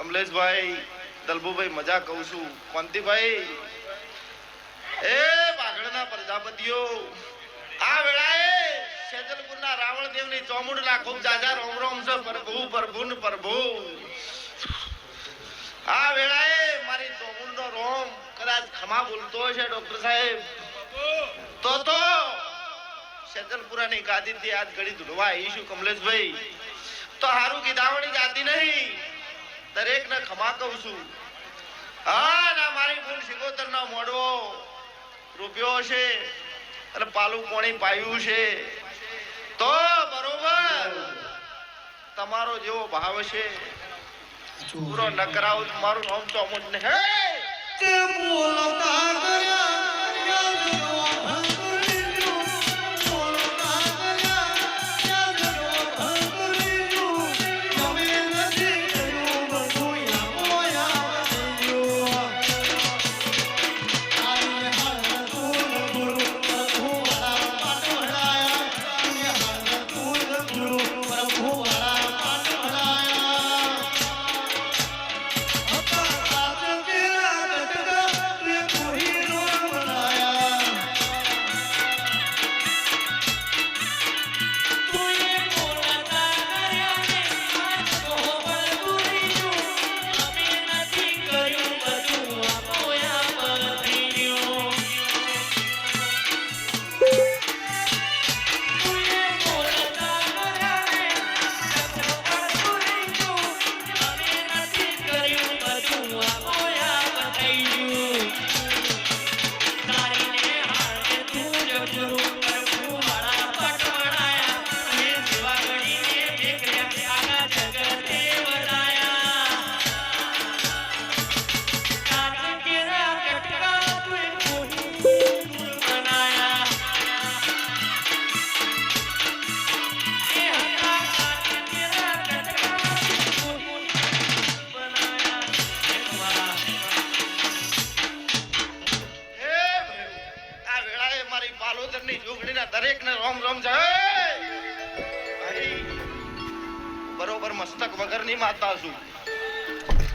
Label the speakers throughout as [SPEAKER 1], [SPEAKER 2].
[SPEAKER 1] કમલેશભાઈ, દલભુભાઈ, મજા કહું છું. કોંતીભાઈ, એ બાગડના પ્રજાપતિઓ, આ વેળાએ શેજલપુરના રાવણદેવની ચોમુડના ખૂબ જાજા રોમ રોમ છે, પ્રભુ પ્રભુ પ્રભુ. આ વેળાએ મારી ચોમુંડનો રોમ કદાચ ખમા બોલતો છે, ડોક્ટર સાહેબ. તો તો શેતલપુરાની ગાદીથી આજ ઘડી ધૂળવા આવીશું કમલેશભાઈ. તો હારું કીધાવણી જાતી નહીં. દરેકને ખમા કહું છું. હા, ના, મારી ભૂલ સિગોતર ના મોડવો રૂપિયો છે અને પાલું કોણી પાયું છે. તો બરોબર. તમારો જેવો ભાવ છે. પૂરો નકરાવ મારું નામ ચોમુંડ ને હે!
[SPEAKER 2] તે બોલતા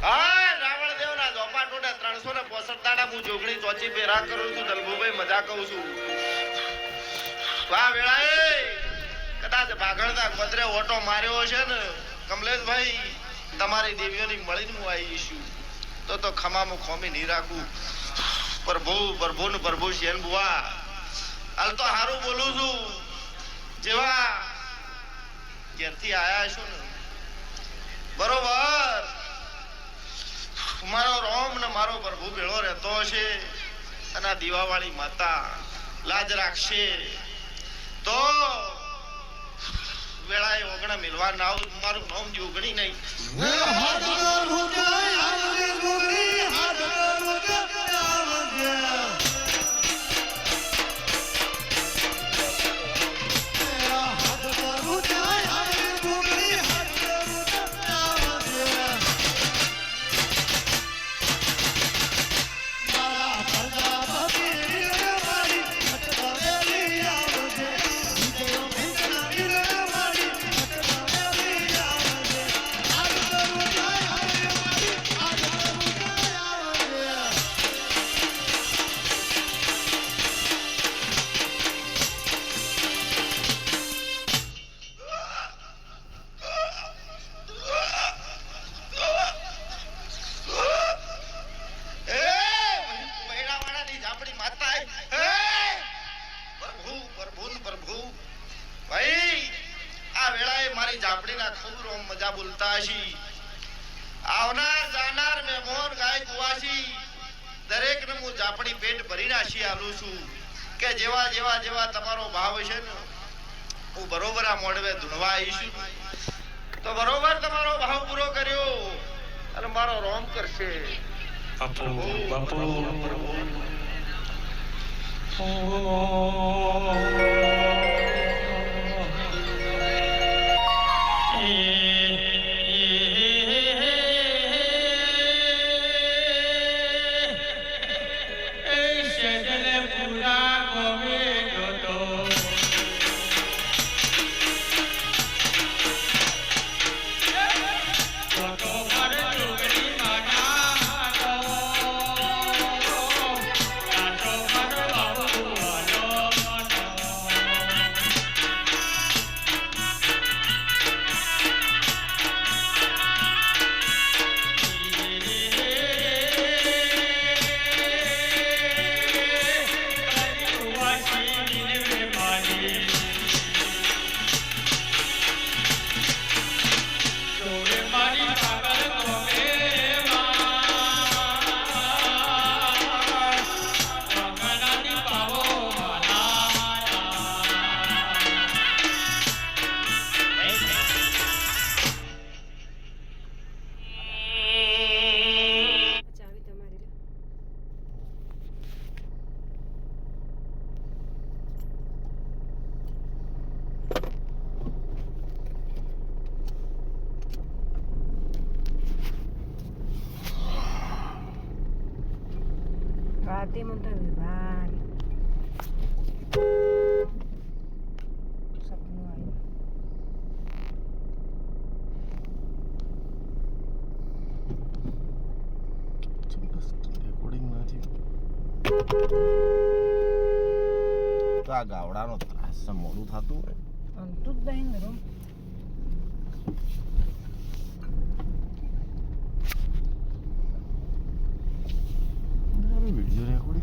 [SPEAKER 1] હા રાવણ દેવના ઝોપા ટોટે ત્રણસો ને પોસઠ દાડા હું જોગણી કરું છું દલભુભાઈ મજા કહું છું. વાહ વેળા એ કદાચ ભાગળના ગોદરે ઓટો માર્યો છે ને, કમલેશભાઈ, તમારી દેવીઓની મળીને હું આવી છું તો તો ખમામાં ખોમી નહીં રાખું. પ્રભુ પ્રભુ ને પ્રભુ શેન બુવા હાલ તો હારું બોલું છું. જેવા ઘેરથી આયા છું ને. બરોબર. મારો રોમ ને મારો પ્રભુ ભેળો રહેતો હશે અને આ દીવાવાળી માતા લાજ રાખશે. તો વેળાએ ઓગણા મિલવા ના આવું મારું નામ જ ઓગણી નહીં. થશી આવનાર જાનાર મહેમાન ગાય કુવાસી દરેકને હું જાપણી પેટ ભરી નાખી આલું છું કે જેવા જેવા જેવા તમારો ભાવ છે ને હું બરોબર આ મોડવે ધૂણવા આવીશું તો બરોબર તમારો ભાવ પૂરો કર્યો. અને મારો રોમ કરશે.
[SPEAKER 3] બાપુ બાપુ.
[SPEAKER 4] ચાવી
[SPEAKER 1] teman-teman bari તો આ ગાવડાનો ત્રાસ મોડું થતું હોય
[SPEAKER 4] અંતું જ દહીં জোরে করি